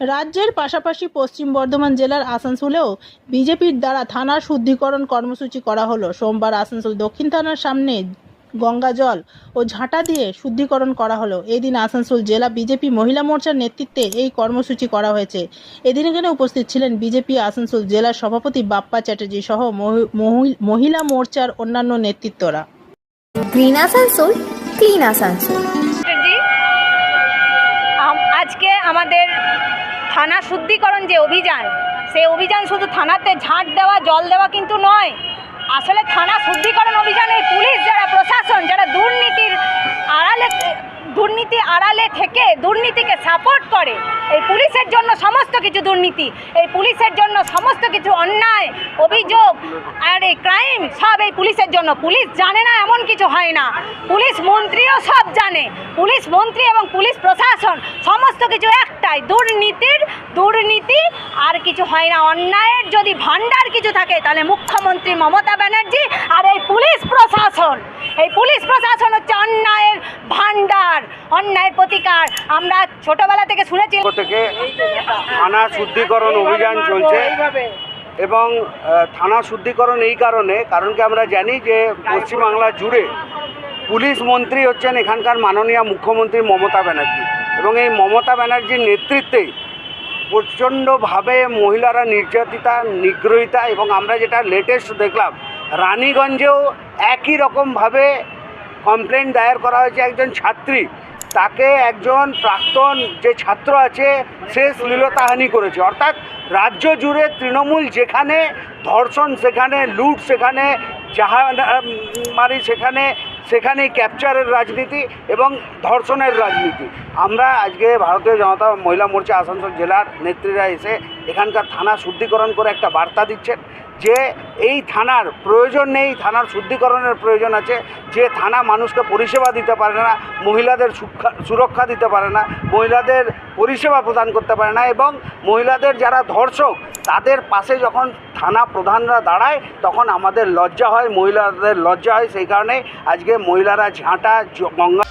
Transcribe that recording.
রাজ্যের পাশাপাশি পশ্চিম বর্ধমান জেলার আসানসোলেও বিজেপির দ্বারা থানার শুদ্ধিকরণ কর্মসূচি করা হলো। সোমবার আসানসোল দক্ষিণ থানার সামনে গঙ্গা জল ও ঝাঁটা দিয়ে শুদ্ধিকরণ করা হলো। এদিন আসানসোল জেলা বিজেপি মহিলা মোর্চার নেতৃত্বে এই কর্মসূচি করা হয়েছে। এদিন এখানে উপস্থিত ছিলেন বিজেপি আসানসোল জেলার সভাপতি বাপ্পা চ্যাটার্জি সহ মহি- মহি- মহিলা মোর্চার অন্যান্য নেতৃত্বরা। Green Asansol clean Asansol. আজকে আমাদের থানা শুদ্ধিকরণ যে অভিযান, সেই অভিযান শুধু থানাতে ঝাঁট দেওয়া, জল দেওয়া কিন্তু নয়। আসলে থানা শুদ্ধিকরণ অভিযানে পুলিশ যারা প্রশাসন যারা দুর্নীতির আড়ালে দুর্নীতি আড়ালে থেকে দুর্নীতিকে সাপোর্ট করে। এই পুলিশের জন্য সমস্ত কিছু দুর্নীতি, এই পুলিশের জন্য সমস্ত কিছু অন্যায়, অভিযোগ আর এই ক্রাইম সব এই পুলিশের জন্য। পুলিশ জানে না এমন কিছু হয় না। পুলিশ মন্ত্রীও সব জানে। পুলিশ মন্ত্রী এবং পুলিশ প্রশাসন সমস্ত কিছু একটাই। দুর্নীতির, দুর্নীতি আর কিছু হয় না। অন্যায়ের যদি ভাণ্ডার কিছু থাকে, তাহলে মুখ্যমন্ত্রী মমতা ব্যানার্জি আর এই পুলিশ প্রশাসন। এই পুলিশ প্রশাসন হচ্ছে অন্যায়ের ভাণ্ডার। অন্যায়ের প্রতিকার। আমরা ছোটবেলা থেকে শুনেছি। থেকে থানা শুদ্ধিকরণ অভিযান চলছে। এবং থানা শুদ্ধিকরণ এই কারণে কারণ কি আমরা জানি যে পশ্চিমবাংলা জুড়ে পুলিশ মন্ত্রী হচ্ছেন এখানকার মাননীয় মুখ্যমন্ত্রী মমতা ব্যানার্জি। এবং এই মমতা ব্যানার্জির নেতৃত্বেই প্রচণ্ডভাবে মহিলারা নির্যাতিতা নিগ্রহিতা এবং আমরা যেটা লেটেস্ট দেখলাম রানীগঞ্জেও একই রকমভাবে কমপ্লেন দায়ের করা হয়েছে একজন ছাত্রী। তাকে একজন প্রাক্তন যে ছাত্র আছে, সে শ্লীলতাহানি করেছে। অর্থাৎ রাজ্য জুড়ে তৃণমূল যেখানে, ধর্ষণ সেখানে, লুট সেখানে মারি সেখানে সেখানে ক্যাপচারের রাজনীতি এবং ধর্ষণের রাজনীতি। আমরা আজকে ভারতীয় জনতা মহিলা মোর্চা আসানসোল জেলার নেত্রীরা এসে এখানকার থানা শুদ্ধিকরণ করে একটা বার্তা দিচ্ছেন। যে এই থানার প্রয়োজন নেই, থানার শুদ্ধিকরণের প্রয়োজন আছে, যে থানা মানুষকে পরিষেবা দিতে পারে না, মহিলাদের সুরক্ষা দিতে পারে না, মহিলাদের পরিষেবা প্রদান করতে পারে না এবং মহিলাদের যারা ধর্ষক, তাদের পাশে যখন থানা প্রধানরা দাঁড়ায়, তখন আমাদের লজ্জা হয়, মহিলাদের লজ্জা হয়, সেই কারণে আজকে মহিলারা ঝাঁটা গঙ্গা